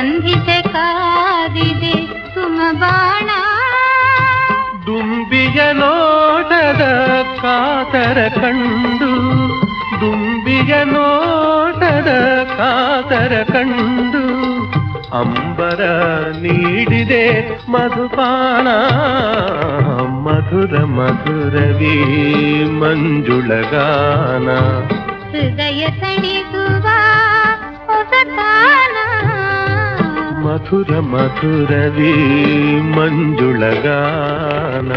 ಸಂಧಿಸೆ ಕಾದಿದೆ ತುಮ ಬಾಣ ದುಂಬಿಯ ನೋಟದ ಕಾತರ ಕಂಡು ದುಂಬಿಯ ನೋಟದ ಕಾತರ ಕಂಡು ಅಂಬರ ನೀಡಿದೆ ಮಧುಪಾನ ಮಧುರ ಮಧುರವಿ ಮಂಜುಳಗಾನ. ಹೃದಯ ತಣಿಸುವ ಮಧುರ ಮಧುರವೀ ಮಂಜುಳಗಾನ